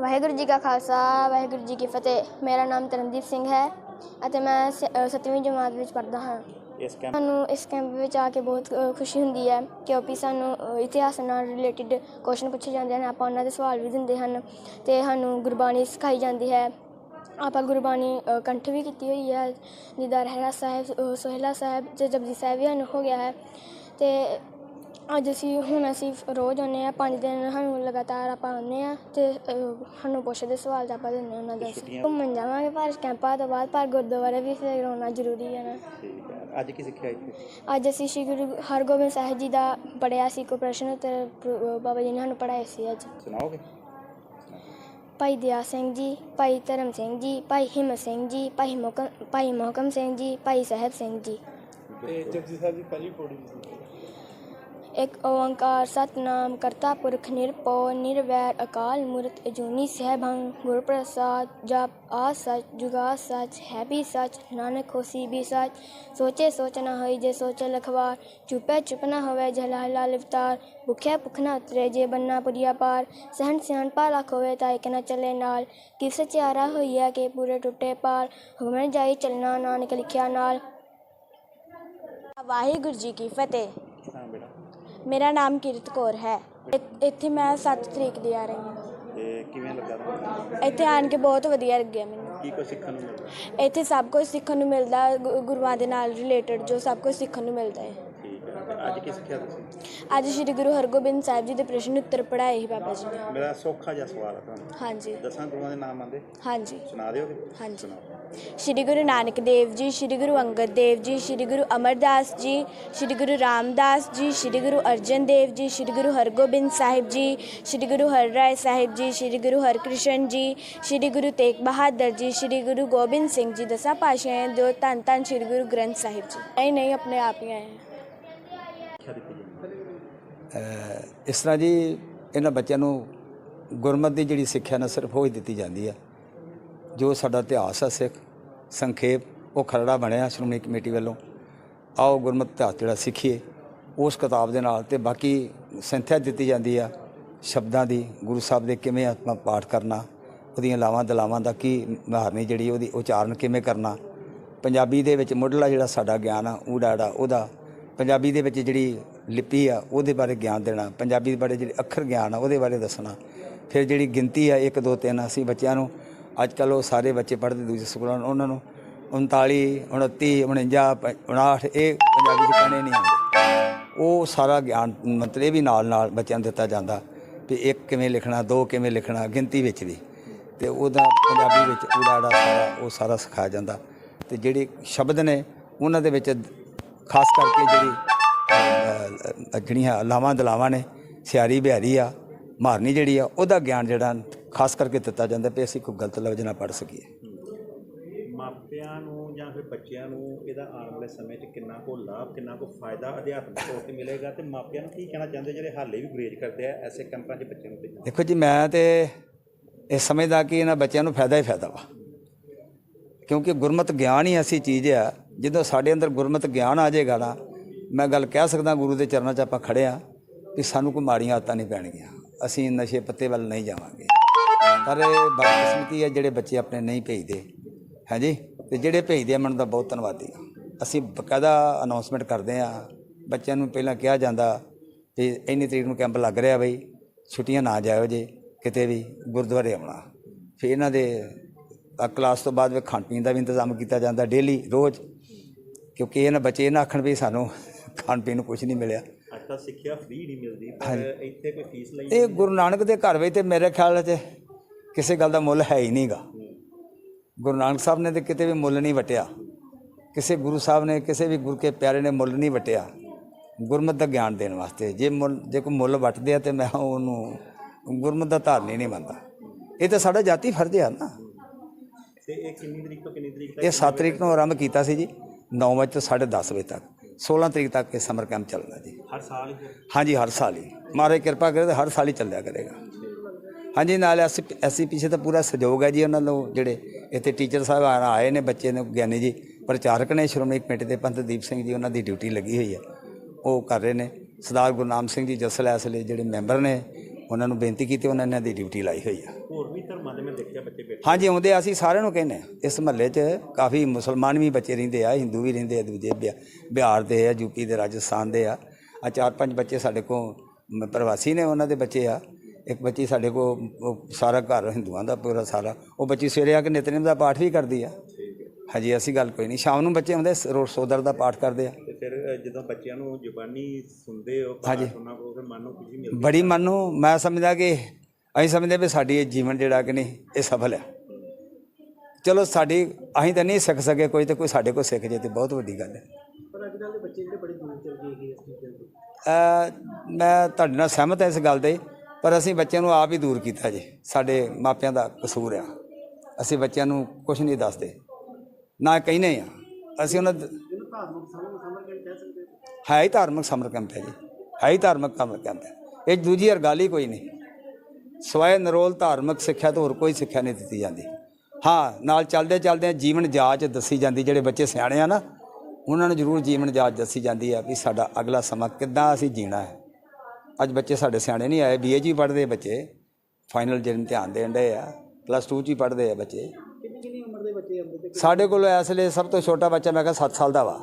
ਵਾਹਿਗੁਰੂ ਜੀ ਕਾ ਖਾਲਸਾ ਵਾਹਿਗੁਰੂ ਜੀ ਕੀ ਫਤਿਹ। ਮੇਰਾ ਨਾਮ ਤਰਨਦੀਪ ਸਿੰਘ ਹੈ ਅਤੇ ਮੈਂ 7ਵੀਂ ਜਮਾਤ ਵਿੱਚ ਪੜ੍ਹਦਾ ਹਾਂ। ਇਸ ਕੈਂਪ ਸਾਨੂੰ ਇਸ ਕੈਂਪ ਵਿੱਚ ਆ ਕੇ ਬਹੁਤ ਖੁਸ਼ੀ ਹੁੰਦੀ ਹੈ ਕਿਉਂਕਿ ਸਾਨੂੰ ਇਤਿਹਾਸ ਨਾਲ ਰਿਲੇਟਡ ਕੁਐਸਚਨ ਪੁੱਛੇ ਜਾਂਦੇ ਹਨ। ਆਪਾਂ ਉਹਨਾਂ ਦੇ ਸਵਾਲ ਵੀ ਦਿੰਦੇ ਹਨ ਤੇ ਸਾਨੂੰ ਗੁਰਬਾਣੀ ਸਿਖਾਈ ਜਾਂਦੀ ਹੈ। ਆਪਾਂ ਗੁਰਬਾਣੀ ਕੰਠ ਵੀ ਕੀਤੀ ਹੋਈ ਹੈ ਜਿੱਦਾਂ ਰਹਿਰਾ ਸਾਹਿਬ ਸੋਹਿਲਾ ਸਾਹਿਬ ਤੇ ਜਪਜੀ ਸਾਹਿਬ ਵੀ ਸਾਨੂੰ ਹੋ ਗਿਆ ਹੈ। ਤੇ ਅੱਜ ਅਸੀਂ ਹੁਣ ਅਸੀਂ ਰੋਜ਼ ਆਉਂਦੇ ਆ ਪੰਜ ਦਿਨ ਸਾਨੂੰ ਲਗਾਤਾਰ ਆਪਾਂ ਆਉਂਦੇ ਆ ਤੇ ਅ, ਸਾਨੂੰ ਪੁੱਛਦੇ ਸਵਾਲ ਤਾਂ ਆਪਾਂ ਦਿੰਦੇ ਉਹਨਾਂ ਦਾ। ਛੁੱਟੀਆਂ- ਘੁੰਮਣ ਜਾਵਾਂਗੇ ਪਰ ਕੈਂਪਾਂ ਤੋਂ ਬਾਅਦ ਪਰ ਗੁਰਦੁਆਰੇ ਵੀ ਫਿਰ ਆਉਣਾ ਜ਼ਰੂਰੀ ਹੈ ਨਾ। ਠੀਕ ਹੈ। ਅੱਜ ਕੀ ਸਿੱਖਿਆ ਇੱਥੇ? ਅੱਜ ਅਸੀਂ ਸ਼੍ਰੀ ਗੁਰੂ ਹਰਗੋਬਿੰਦ ਸਾਹਿਬ ਜੀ ਦਾ ਪੜਿਆ ਸੀ ਕੋਈ ਪ੍ਰਸ਼ਨ ਉੱਤਰ ਬਾਬਾ ਜੀ ਨੇ ਸਾਨੂੰ ਪੜਾਏ ਸੀ ਅੱਜ। ਸੁਣਾਓਗੇ? ਭਾਈ ਦਿਆ ਸਿੰਘ ਜੀ ਭਾਈ ਧਰਮ ਸਿੰਘ ਜੀ ਭਾਈ ਹਿੰਮਤ ਸਿੰਘ ਜੀ ਭਾਈ ਮੋਕਮ ਭਾਈ ਮੋਹਕਮ ਸਿੰਘ ਜੀ ਭਾਈ ਸਾਹਿਬ ਸਿੰਘ ਜੀ। ਤੇ ਜਪਜੀ ਸਾਹਿਬ ਦੀ ਪਹਿਲੀ ਪੌੜੀ ਇੱਕ ਓੰਕਾਰ ਸਤਨਾਮ ਕਰਤਾ ਪੁਰਖ ਨਿਰਭਉ, ਨਿਰਵੈਰ ਅਕਾਲ ਮੂਰਤ ਅਜੂਨੀ ਸਹਿਭੰ ਗੁਰ ਪ੍ਰਸਾਦ ਜਪ ਆ ਸਚ ਜੁਗਾ ਸਚ, ਹੈ ਵੀ ਸਚ, ਨਾਨਕ ਹੋਸੀ ਵੀ ਸਚ। ਸੋਚੇ ਸੋਚ ਨਾ ਹੋਈ ਜੇ ਸੋਚੇ ਲਖਵਾਰ, ਚੁਪੈ ਚੁਪ ਨਾ ਹੋਵੇ ਜਲਾ ਹਲਾ ਲਿਵਤਾਰ। ਭੁਖਿਆ ਭੁਖ ਨਾ ਉਤਰੇ ਜੇ ਬੰਨਾ ਪੁਰੀਆ ਪਾਰ। ਸਹਨ ਸਿਆਣ ਪਾ ਲੱਖ ਹੋਵੇ ਤਾਂ ਇੱਕ ਨਾ ਚੱਲੇ ਨਾਲ। ਕਿਸ ਚਾਰਾ ਹੋਈਆ ਕਿ ਪੂਰੇ ਟੁੱਟੇ ਪਾਰ। ਹੁਕਮਨ ਜਾਈ ਚੱਲਣਾ ਨਾਨਕ ਲਿਖਿਆ ਨਾਲ। ਵਾਹਿਗੁਰੂ ਜੀ ਕੀ ਫਤਿਹ। ਮੇਰਾ ਨਾਮ ਕਿਰਤ ਕੌਰ ਹੈ। ਇ- ਇੱਥੇ ਮੈਂ 7 ਤਰੀਕ ਦੀ ਆ ਰਹੀ ਹਾਂ। ਤੇ ਕਿਵੇਂ ਲੱਗਾ ਤੁਹਾਨੂੰ? ਇੱਥੇ ਆਣ ਕੇ ਬਹੁਤ ਵਧੀਆ ਲੱਗਿਆ ਮੈਨੂੰ। ਕੀ ਕੁਝ ਸਿੱਖਣ ਨੂੰ ਮਿਲਦਾ? ਇੱਥੇ ਸਭ ਕੁਝ ਸਿੱਖਣ ਨੂੰ ਮਿਲਦਾ ਗੁ- ਗੁਰੂਆਂ ਦੇ ਨਾਲ ਰਿਲੇਟਡ ਜੋ ਸਭ ਕੁਝ ਸਿੱਖਣ ਨੂੰ ਮਿਲਦਾ ਹੈ। ਠੀਕ ਹੈ। ਤੇ ਅੱਜ ਕੀ ਸਿੱਖਿਆ ਤੁਸੀਂ? ਅੱਜ ਸ੍ਰੀ ਗੁਰੂ ਹਰਗੋਬਿੰਦ ਸਾਹਿਬ ਜੀ ਦੇ ਪ੍ਰਸ਼ਨ ਉੱਤਰ ਪੜ੍ਹਾਏ ਸੀ ਬਾਬਾ ਜੀ ਨੇ। ਮੇਰਾ ਸੌਖਾ ਜਿਹਾ ਸਵਾਲ ਹੈ ਤੁਹਾਨੂੰ। ਹਾਂਜੀ। ਦਸਾਂ ਗੁਰੂਆਂ ਦੇ ਨਾਮ ਆਂਦੇ ਹਾਂਜੀ। ਸੁਣਾ ਦਿਓਗੇ? ਹਾਂਜੀ। ਸੁਣਾਓ। ਸ਼੍ਰੀ ਗੁਰੂ ਨਾਨਕ ਦੇਵ ਜੀ ਸ਼੍ਰੀ ਗੁਰੂ ਅੰਗਦ ਦੇਵ ਜੀ ਸ਼੍ਰੀ ਗੁਰੂ ਅਮਰਦਾਸ ਜੀ ਸ਼੍ਰੀ ਗੁਰੂ ਰਾਮਦਾਸ ਜੀ ਸ਼੍ਰੀ ਗੁਰੂ ਅਰਜਨ ਦੇਵ ਜੀ ਸ਼੍ਰੀ ਗੁਰੂ ਹਰਗੋਬਿੰਦ ਸਾਹਿਬ ਜੀ ਸ਼੍ਰੀ ਗੁਰੂ ਹਰਰਾਏ ਸਾਹਿਬ ਜੀ ਸ਼੍ਰੀ ਗੁਰੂ ਹਰਕ੍ਰਿਸ਼ਨ ਜੀ ਸ਼੍ਰੀ ਗੁਰੂ ਤੇਗ ਬਹਾਦਰ ਜੀ ਸ਼੍ਰੀ ਗੁਰੂ ਗੋਬਿੰਦ ਸਿੰਘ ਜੀ ਦਸਾਂ ਪਾਤਸ਼ਾਹਾਂ ਦੇ ਧੰਨ ਧੰਨ ਸ਼੍ਰੀ ਗੁਰੂ ਗ੍ਰੰਥ ਸਾਹਿਬ ਜੀ ਨਹੀਂ ਨਹੀਂ ਆਪਣੇ ਆਪ ਹੀ ਆਏ ਇਸ ਤਰ੍ਹਾਂ ਜੀ ਇਹਨਾਂ ਬੱਚਿਆਂ ਨੂੰ ਗੁਰਮਤਿ ਦੀ ਜਿਹੜੀ ਸਿੱਖਿਆ ਨਾ ਸਿਰਫ ਉਹ ਹੀ ਦਿੱਤੀ ਜਾਂਦੀ ਆ ਜੋ ਸਾਡਾ ਇਤਿਹਾਸ ਆ ਸਿੱਖ ਸੰਖੇਪ, ਉਹ ਖਰੜਾ ਬਣਿਆ ਸ਼੍ਰੋਮਣੀ ਕਮੇਟੀ ਵੱਲੋਂ। ਆਓ ਗੁਰਮਤਿ ਇਤਿਹਾਸ ਜਿਹੜਾ ਸਿੱਖੀਏ, ਉਸ ਕਿਤਾਬ ਦੇ ਨਾਲ ਤੇ ਬਾਕੀ ਸੰਥਿਆ ਦਿੱਤੀ ਜਾਂਦੀ ਆ ਸ਼ਬਦਾਂ ਦੀ, ਗੁਰੂ ਸਾਹਿਬ ਦੇ ਕਿਵੇਂ ਆਪਾਂ ਪਾਠ ਕਰਨਾ, ਉਹਦੀਆਂ ਲਾਵਾਂ ਦਲਾਵਾਂ ਦਾ ਕੀ ਮਹਾਰਨੀ ਜਿਹੜੀ ਉਹਦੀ, ਉਚਾਰਨ ਕਿਵੇਂ ਕਰਨਾ। ਪੰਜਾਬੀ ਦੇ ਵਿੱਚ ਮੁੱਢਲਾ ਜਿਹੜਾ ਸਾਡਾ ਗਿਆਨ ਆ ਊੜਾੜਾ ਉਹਦਾ, ਪੰਜਾਬੀ ਦੇ ਵਿੱਚ ਜਿਹੜੀ ਲਿਪੀ ਆ, ਉਹਦੇ ਬਾਰੇ ਗਿਆਨ ਦੇਣਾ, ਪੰਜਾਬੀ ਦੇ ਬਾਰੇ ਜਿਹੜੇ ਅੱਖਰ ਗਿਆਨ ਆ, ਉਹਦੇ ਬਾਰੇ ਦੱਸਣਾ। ਫਿਰ ਜਿਹੜੀ ਗਿਣਤੀ ਆ 1 2 3 ਅਸੀਂ ਬੱਚਿਆਂ ਨੂੰ ਅੱਜ ਕੱਲ ਉਹ ਸਾਰੇ ਬੱਚੇ ਪੜ੍ਹਦੇ ਦੂਜੇ ਸਕੂਲਾਂ ਨੂੰ, ਉਹਨਾਂ ਨੂੰ 39 29 49 59 ਇਹ ਪੰਜਾਬੀ ਚ ਕਹਿਣੇ ਨਹੀਂ ਆਉਂਦੇ। ਉਹ ਸਾਰਾ ਗਿਆਨ ਮਤਲਬ ਇਹ ਵੀ ਨਾਲ ਨਾਲ ਬੱਚਿਆਂ ਨੂੰ ਦਿੱਤਾ ਜਾਂਦਾ ਵੀ ਇੱਕ ਕਿਵੇਂ ਲਿਖਣਾ, ਦੋ ਕਿਵੇਂ ਲਿਖਣਾ, ਗਿਣਤੀ ਵਿੱਚ ਵੀ ਤੇ ਉਹਦਾ ਪੰਜਾਬੀ ਵਿੱਚ ਉਡਾੜਾ ਸਾਰਾ, ਉਹ ਸਾਰਾ ਸਿਖਾਇਆ ਜਾਂਦਾ। ਤੇ ਜਿਹੜੇ ਸ਼ਬਦ ਨੇ, ਉਹਨਾਂ ਦੇ ਵਿੱਚ ਖਾਸ ਕਰਕੇ ਜਿਹੜੀ ਜਿਹੜੀਆਂ ਲਾਵਾਂ ਦਲਾਵਾਂ ਨੇ, ਸਿਆਰੀ, ਬਿਹਾਰੀ ਆ ਮਾਰਨੀ ਜਿਹੜੀ ਆ, ਉਹਦਾ ਗਿਆਨ ਜਿਹੜਾ ਖਾਸ ਕਰਕੇ ਦਿੱਤਾ ਜਾਂਦਾ ਵੀ ਅਸੀਂ ਕੋਈ ਗਲਤ ਲਫ਼ਜ਼ ਨਾ ਪੜ੍ਹ ਸਕੀਏ। ਮਾਪਿਆਂ ਨੂੰ ਜਾਂ ਫਿਰ ਬੱਚਿਆਂ ਨੂੰ ਇਹਦਾ ਆਉਣ ਵਾਲੇ ਸਮੇਂ 'ਚ ਕਿੰਨਾ ਕੋ ਲਾਭ ਕਿੰਨਾ ਕੋ ਫਾਇਦਾ ਅਧਿਆਤਮਿਕ ਤੌਰ ਤੇ ਮਿਲੇਗਾ ਤੇ ਮਾਪਿਆਂ ਨੂੰ ਕੀ ਕਹਿਣਾ ਚਾਹੁੰਦੇ ਜਿਹੜੇ ਹਾਲੇ ਵੀ ਗੁਰੇਜ ਕਰਦੇ ਆ ਐਸੇ ਕੈਂਪਾਂ 'ਚ ਬੱਚਿਆਂ ਨੂੰ ਭੇਜਣ? ਦੇਖੋ ਜੀ ਮੈਂ ਤੇ ਇਹ ਸਮਝਦਾ ਕਿ ਇਹਨਾਂ ਬੱਚਿਆਂ ਨੂੰ ਫਾਇਦਾ ਹੀ ਫਾਇਦਾ ਵਾ। ਕਿਉਂਕਿ ਗੁਰਮਤ ਗਿਆਨ ਹੀ ਐਸੀ ਚੀਜ਼ ਆ ਜਦੋਂ ਸਾਡੇ ਅੰਦਰ ਗੁਰਮਤ ਗਿਆਨ ਆ ਜਾਏਗਾ ਨਾ ਮੈਂ ਗੱਲ ਕਹਿ ਸਕਦਾ ਗੁਰੂ ਦੇ ਚਰਨਾਂ 'ਚ ਆਪਾਂ ਖੜੇ ਆ ਕਿ ਸਾਨੂੰ ਕੋਈ ਮਾੜੀਆਂ ਆਦਤਾਂ ਨਹੀਂ ਪੈਣਗੀਆਂ। ਅਸੀਂ ਨਸ਼ੇ ਪੱਤੇ ਵੱਲ ਨਹੀਂ ਜਾਵਾਂਗੇ। ਪਰ ਬਦਕਿਸਮਤੀ ਹੈ ਜਿਹੜੇ ਬੱਚੇ ਆਪਣੇ ਨਹੀਂ ਭੇਜਦੇ। ਹਾਂਜੀ? ਤੇ ਜਿਹੜੇ ਭੇਜਦੇ ਆ ਮੈਨੂੰ ਤਾਂ ਬਹੁਤ ਧੰਨਵਾਦੀ। ਅਸੀਂ ਬਕਾਇਦਾ ਅਨਾਉਂਸਮੈਂਟ ਕਰਦੇ ਆ ਬੱਚਿਆਂ ਨੂੰ ਪਹਿਲਾਂ ਕਿਹਾ ਜਾਂਦਾ ਵੀ ਇੰਨੀ ਤਰੀਕ ਨੂੰ ਕੈਂਪ ਲੱਗ ਰਿਹਾ ਬਈ ਛੁੱਟੀਆਂ ਨਾ ਜਾਇਓ ਜੇ ਕਿਤੇ ਵੀ ਗੁਰਦੁਆਰੇ ਆਉਣਾ। ਫਿਰ ਇਹਨਾਂ ਦੇ ਆ ਕਲਾਸ ਤੋਂ ਬਾਅਦ ਵੀ ਖਾਣ ਪੀਣ ਦਾ ਵੀ ਇੰਤਜ਼ਾਮ ਕੀਤਾ ਜਾਂਦਾ ਡੇਲੀ ਰੋਜ਼। ਕਿਉਂਕਿ ਇਹਨਾਂ ਬੱਚੇ ਇਹ ਨਾ ਆਖਣ ਵੀ ਸਾਨੂੰ ਖਾਣ ਪੀਣ ਨੂੰ ਕੁਝ ਨਹੀਂ ਮਿਲਿਆ। ਅੱਜ ਤਾਂ ਸਿੱਖਿਆ ਫ੍ਰੀ ਨਹੀਂ ਮਿਲਦੀ ਪਰ ਇੱਥੇ ਕੋਈ ਫੀਸ ਲਈ ਇਹ ਗੁਰੂ ਨਾਨਕ ਦੇ ਘਰ ਵਿੱਚ ਤੇ ਮੇਰੇ ਖਿਆਲ 'ਚ ਕਿਸੇ ਗੱਲ ਦਾ ਮੁੱਲ ਹੈ ਹੀ ਨਹੀਂਗਾ ਗੁਰੂ ਨਾਨਕ ਸਾਹਿਬ ਨੇ ਤੇ ਕਿਤੇ ਵੀ ਮੁੱਲ ਨਹੀਂ ਵਟਿਆ। ਕਿਸੇ ਗੁਰੂ ਸਾਹਿਬ ਨੇ ਕਿਸੇ ਵੀ ਗੁਰੂ ਕੇ ਪਿਆਰੇ ਨੇ ਮੁੱਲ ਨਹੀਂ ਵਟਿਆ। ਗੁਰਮਤ ਦਾ ਗਿਆਨ ਦੇਣ ਵਾਸਤੇ ਜੇ ਮੁੱਲ ਜੇ ਕੋਈ ਮੁੱਲ ਵਟਦੇ ਆ ਤੇ ਮੈਂ ਉਹਨੂੰ ਗੁਰਮਤ ਦਾ ਧਾਰਨੀ ਨਹੀਂ ਮੰਨਦਾ। ਇਹ ਤਾਂ ਸਾਡਾ ਜਾਤੀ ਫਰਜ਼ ਆ ਨਾ। ਤੇ ਇਹ ਕਿੰਨੀ ਤਰੀਕ ਤੋਂ ਕਿੰਨੀ ਤਰੀਕ ਤੱਕ ਇਹ 7 ਤਰੀਕ ਨੂੰ ਆਰੰਭ ਕੀਤਾ ਸੀ ਜੀ। 9 ਵਜੇ ਤੋਂ 10:30 ਵਜੇ ਤੱਕ। 16 ਤਰੀਕ ਤੱਕ ਇਹ ਸਮਰ ਕੈਂਪ ਚੱਲਣਾ ਜੀ। ਹਰ ਸਾਲ ਹੀ ਹਾਂਜੀ ਹਰ ਸਾਲ ਹੀ। ਮਹਾਰਾਜ ਕਿਰਪਾ ਕਰੇ ਤਾਂ ਹਰ ਸਾਲ ਹੀ ਚੱਲਿਆ ਕਰੇਗਾ। ਹਾਂਜੀ ਨਾਲ ਅਸੀਂ ਅਸੀਂ ਪਿੱਛੇ ਤਾਂ ਪੂਰਾ ਸਹਿਯੋਗ ਹੈ ਜੀ ਉਹਨਾਂ ਨੂੰ ਜਿਹੜੇ ਇੱਥੇ ਟੀਚਰ ਸਾਹਿਬ ਆ- ਆਏ ਨੇ ਬੱਚੇ ਨੇ ਗਿਆਨੀ ਜੀ ਪ੍ਰਚਾਰਕ ਨੇ ਸ਼੍ਰੋਮਣੀ ਕਮੇਟੀ ਦੇ ਪੰਥ ਦੀਪ ਸਿੰਘ ਜੀ ਉਹਨਾਂ ਦੀ ਡਿਊਟੀ ਲੱਗੀ ਹੋਈ ਹੈ। ਉਹ ਕਰ ਰਹੇ ਨੇ। ਸਰਦਾਰ ਗੁਰਨਾਮ ਸਿੰਘ ਜੀ ਜਸਲ ਐਸਲੇ ਜਿਹੜੇ ਮੈਂਬਰ ਨੇ ਉਹਨਾਂ ਨੂੰ ਬੇਨਤੀ ਕੀਤੀ ਉਹਨਾਂ ਨੇ ਦੀ ਡਿਊਟੀ ਲਾਈ ਹੋਈ ਆ ਹੋਰ ਵੀ ਧਰਮਾਂ ਦੇ ਮੈਂ ਦੇਖਿਆ ਬੱਚੇ ਬੈਠੇ। ਹਾਂਜੀ ਆਉਂਦੇ ਆ, ਅਸੀਂ ਸਾਰਿਆਂ ਨੂੰ ਕਹਿੰਦੇ ਆ ਇਸ ਮਹੱਲੇ 'ਚ ਕਾਫੀ ਮੁਸਲਮਾਨ ਵੀ ਬੱਚੇ ਰਹਿੰਦੇ ਆ ਹਿੰਦੂ ਵੀ ਰਹਿੰਦੇ ਆ ਦੂਜੇ ਬਿਹਾ- ਬਿਹਾਰ ਦੇ ਆ ਯੂਪੀ ਦੇ ਰਾਜਸਥਾਨ ਦੇ ਆ। ਆ ਚਾਰ ਪੰਜ ਬੱਚੇ ਸਾਡੇ ਕੋਲ ਮ- ਪ੍ਰਵਾਸੀ ਨੇ ਉਹਨਾਂ ਦੇ ਬੱਚੇ ਆ। ਇੱਕ ਬੱਚੀ ਸਾਡੇ ਕੋਲ ਉਹ ਸਾਰਾ ਘਰ ਹਿੰਦੂਆਂ ਦਾ ਪੂਰਾ ਸਾਰਾ ਉਹ ਬੱਚੀ ਸਵੇਰੇ ਆ ਕੇ ਨਿਤਨੇਮ ਦਾ ਪਾਠ ਵੀ ਕਰਦੀ ਆ। ਹਾਂਜੀ ਅਸੀਂ ਗੱਲ ਕੋਈ ਨਹੀਂ ਸ਼ਾਮ ਨੂੰ ਬੱਚੇ ਆਉਂਦੇ ਰੋਜ਼ ਸੋਦਰ ਦਾ ਪਾਠ ਕਰਦੇ ਆ। ਤੇ ਫਿਰ ਜਦੋਂ ਬੱਚਿਆਂ ਨੂੰ ਜ਼ੁਬਾਨੀ ਸੁਣਦੇ ਹੋ ਹਾਂਜੀ। ਪਾਠ ਉਹਨਾਂ ਕੋਲ ਫਿਰ ਮਨ ਨੂੰ ਖੁਸ਼ੀ ਮਿਲਦੀ ਬੜੀ ਮਨ ਨੂੰ ਮੈਂ ਸਮਝਦਾ ਕਿ ਅਸੀਂ ਸਮਝਦੇ ਵੀ ਸਾਡੀ ਇਹ ਜੀਵਨ ਜਿਹੜਾ ਕਿ ਨਹੀਂ ਇਹ ਸਫਲ ਹੈ ਚਲੋ ਸਾਡੀ ਅਸੀਂ ਤਾਂ ਨਹੀਂ ਸਿੱਖ ਸਕੇ ਕੋਈ ਤੇ ਕੋਈ ਸਾਡੇ ਕੋਲ ਸਿੱਖ ਜੇ ਤੇ ਬਹੁਤ ਵੱਡੀ ਗੱਲ ਹੈ। ਪਰ ਅੱਜ ਕੱਲ੍ਹ ਦੇ ਬੱਚੇ ਜਿਹੜੇ ਬੜੇ ਦੂਰ ਚਲ ਗਏ ਹੈਗੇ ਇਸ ਚੀਜ਼ਾਂ ਤੋਂ। ਅ, ਮੈਂ ਤੁਹਾਡੇ ਨਾਲ ਸਹਿਮਤ ਹਾਂ ਇਸ ਗੱਲ ਦੇ ਪਰ ਅਸੀਂ ਬੱਚਿਆਂ ਨੂੰ ਆਪ ਹੀ ਦੂਰ ਕੀਤਾ ਜੀ। ਸਾਡੇ ਮਾਪਿਆਂ ਦਾ ਕਸੂਰ ਆ। ਅਸੀਂ ਬੱਚਿਆਂ ਨੂੰ ਕੁਝ ਨਹੀਂ ਦੱਸਦੇ। ਨਾ ਕਹਿੰਦੇ ਆ। ਅਸੀਂ ਉਹਨਾਂ ਦ- ਹੈ ਹੀ ਧਾਰਮਿਕ ਸਮਰ ਕੈਂਪ ਹੈ ਜੀ। ਹੈ ਹੀ ਧਾਰਮਿਕ ਸਮਰ ਕੈਂਪ ਹੈ। ਇਹ ਦੂਜੀ ਹਰ ਗੱਲ ਹੀ ਕੋਈ ਨਹੀਂ। ਸਵੈ ਨਰੋਲ ਧਾਰਮਿਕ ਸਿੱਖਿਆ ਤੋਂ ਹੋਰ ਕੋਈ ਸਿੱਖਿਆ ਨਹੀਂ ਦਿੱਤੀ ਜਾਂਦੀ। ਹਾਂ, ਨਾਲ ਚੱਲਦੇ ਚੱਲਦੇ ਜੀਵਨ ਜਾਚ ਦੱਸੀ ਜਾਂਦੀ। ਜਿਹੜੇ ਬੱਚੇ ਸਿਆਣੇ ਆ ਨਾ, ਉਹਨਾਂ ਨੂੰ ਜ਼ਰੂਰ ਜੀਵਨ ਜਾਚ ਦੱਸੀ ਜਾਂਦੀ ਆ ਵੀ ਸਾਡਾ ਅਗਲਾ ਸਮਾਂ ਕਿੱਦਾਂ ਅਸੀਂ ਜੀਣਾ ਹੈ। ਅੱਜ ਬੱਚੇ ਸਾਡੇ ਸਿਆਣੇ ਨਹੀਂ ਆਏ ਬੀਏ ਜੀ ਪੜ੍ਹਦੇ ਬੱਚੇ। ਫਾਈਨਲ ਜਿਹੜੇ ਇਮਤਿਹਾਨ ਦੇਣ ਡਏ ਆ। ਪਲੱਸ 2 ਚ ਹੀ ਪੜ੍ਹਦੇ ਆ ਬੱਚੇ। ਕਿੰਨੀ ਕਿੰਨੀ ਉਮਰ ਦੇ ਬੱਚੇ ਆਉਂਦੇ ਸਾਡੇ ਕੋਲ ਇਸ ਵੇਲੇ ਸਭ ਤੋਂ ਛੋਟਾ ਬੱਚਾ ਮੈਂ ਕਿਹਾ 7 ਸਾਲ ਦਾ ਵਾ।